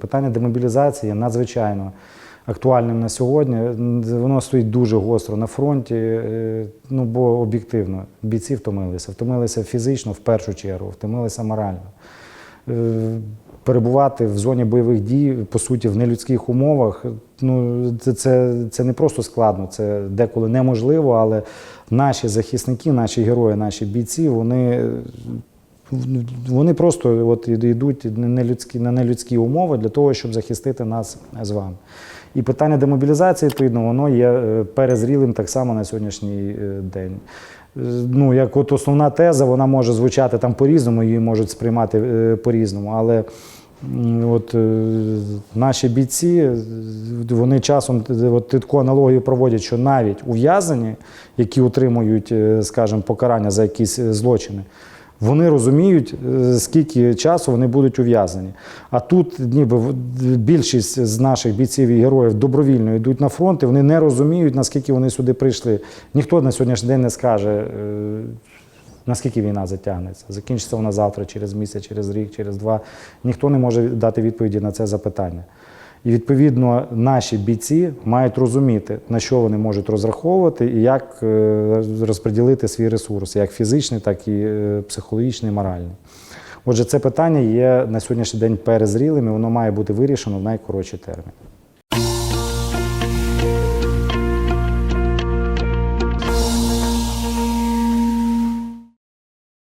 Питання демобілізації є надзвичайно актуальним на сьогодні. Воно стоїть дуже гостро на фронті. е, Ну бо об'єктивно бійці втомилися. Втомилися фізично в першу чергу, втомилися морально. Е, Перебувати в зоні бойових дій, по суті, в нелюдських умовах, ну це, це, це не просто складно, це деколи неможливо, але наші захисники, наші герої, наші бійці, вони вони просто от йдуть на нелюдські, на нелюдські умови для того, щоб захистити нас з вами. І питання демобілізації, відповідно, воно є е, перезрілим так само на сьогоднішній е, день. Ну, як от основна теза, вона може звучати там по-різному, її можуть сприймати е, по-різному. Але от наші бійці, вони часом от таку аналогію проводять, що навіть ув'язані, які отримують, скажімо, покарання за якісь злочини, вони розуміють, е, скільки часу вони будуть ув'язані. А тут ніби більшість з наших бійців і героїв добровільно йдуть на фронт, і вони не розуміють, наскільки вони сюди прийшли. Ніхто на сьогоднішній день не скаже, е, наскільки війна затягнеться. Закінчиться вона завтра, через місяць, через рік, через два. Ніхто не може дати відповіді на це запитання. І відповідно наші бійці мають розуміти, на що вони можуть розраховувати і як е, розподілити свій ресурс, як фізичний, так і е, психологічний, моральний. Отже, це питання є на сьогоднішній день перезрілим і воно має бути вирішено в найкоротший терміни.